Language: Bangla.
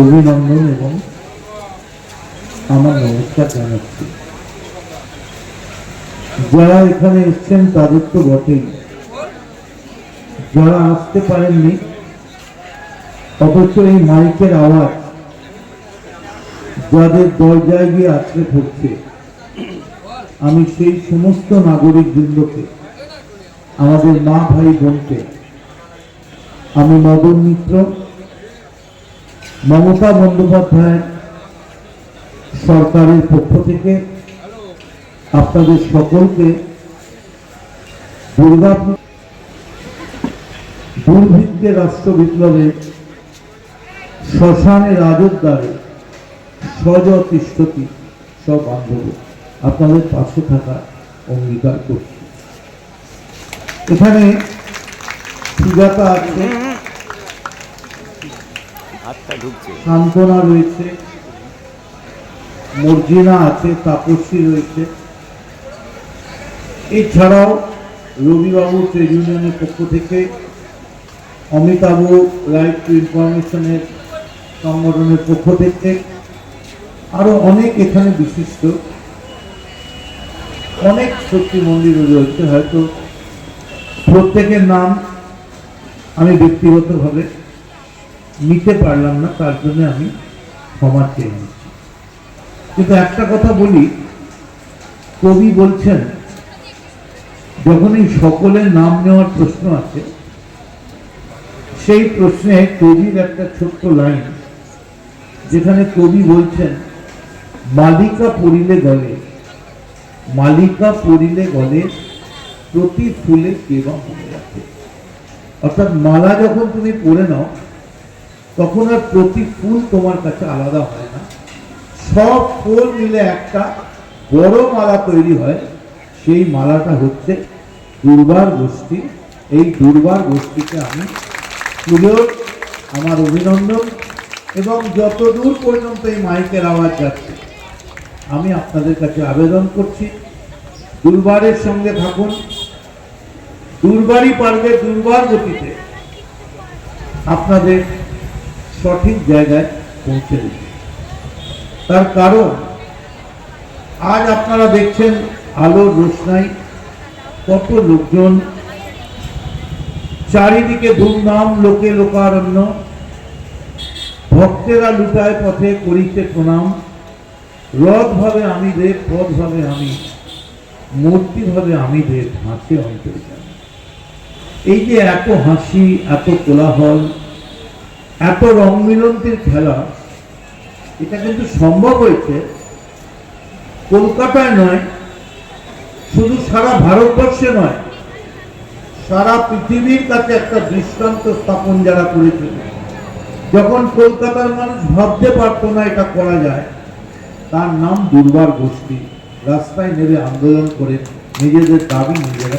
অভিনন্দন এবং আমার নমস্কার জানাচ্ছি। যারা এখানে এসছেন, তাদের তো বটেই। যারা আসতে পারেননি অথচ এই মাইকের আওয়াজ যাদের দরজায় গিয়ে আছড়ে পড়ছে আমি সেই সমস্ত নাগরিক বৃন্দকে আমাদের মা ভাই বোনকে, আমি মদন মিত্র মমতা বন্দ্যোপাধ্যায় সরকারের পক্ষ থেকে আপনাদের সকলকে দুর্গা দুর্ভিক্ষে রাষ্ট্র বিপ্লবে শ্মশানে রাজদ্বারে সজ তিষ্ঠতি সব বান্ধব। আপনাদের পাশে থাকা অঙ্গীকার করছি। এখানে সুজাতা আছে। হাতটা ঢুকছে। সান্ত্বনা রয়েছে, মর্জিনা আছে তাপসী রয়েছে। এছাড়াও রবিবাবু ট্রেড ইউনিয়নের পক্ষ থেকে অমিতাভ রাইট টু ইনফরমেশনের সংগঠনের পক্ষ থেকে আরও অনেক এখানে বিশিষ্ট, অনেক শক্তি মন্দির রয়েছে, হয়তো প্রত্যেকের নাম আমি ব্যক্তিগতভাবে নিতে পারলাম না, তার জন্য আমি ক্ষমা চেয়ে নিচ্ছি। কিন্তু একটা কথা বলি, কবি বলছেন যখন এই সকলের নাম নেওয়ার প্রশ্ন আছে, সেই প্রশ্নে কবির একটা ছোট্ট লাইন, যেখানে কবি বলছেন, মালিকা পড়িলে গলে, মালিকা পড়িলে গলে, প্রতি ফুলে কেবা মনে রাখে। অর্থাৎ মালা যখন তুমি পরে নাও তখন আর প্রতি ফুল তোমার কাছে আলাদা হয় না। সব ফুল মিলে একটা বড় মালা তৈরি হয়। সেই মালাটা হচ্ছে দুর্বার গোষ্ঠী। এই দুর্বার গোষ্ঠীকে আমি পুজোর আমার অভিনন্দন। এবং যত দূর পর্যন্ত এই মাইকের আওয়াজ যাচ্ছে, আমি আপনাদের কাছে আবেদন করছি, দুর্বারের সঙ্গে থাকুন। দুর্বারই পারবে দুর্বার গতিতে আপনাদের সঠিক জায়গায় পৌঁছে দিতে তার কারণ, আজ আপনারা দেখছেন আলোর রোশনাই, কত লোকজন চারিদিকে ধুমধাম, লোকে লোকারণ্য, ভক্তেরা লুটায় পথে করিতে প্রণাম। রথ ভাবে আমি দেব পথ ভাবে আমি মূর্তি ভাবে আমি দেব, হাসি অন্তর এই যে এত হাসি, এত কোলাহল এত রং মিলন্তির খেলা, এটা কিন্তু সম্ভব হয়েছে। কলকাতায় নয়, শুধু সারা ভারতবর্ষে নয়, সারা পৃথিবীর কাছে একটা দৃষ্টান্ত স্থাপন যারা করেছিল যখন কলকাতার মানুষ ভাবতে পারতো না এটা করা যায়, তার নাম দুর্বার গোষ্ঠী। রাস্তায় নেমে আন্দোলন করে নিজেদের দাবি নিজেরা।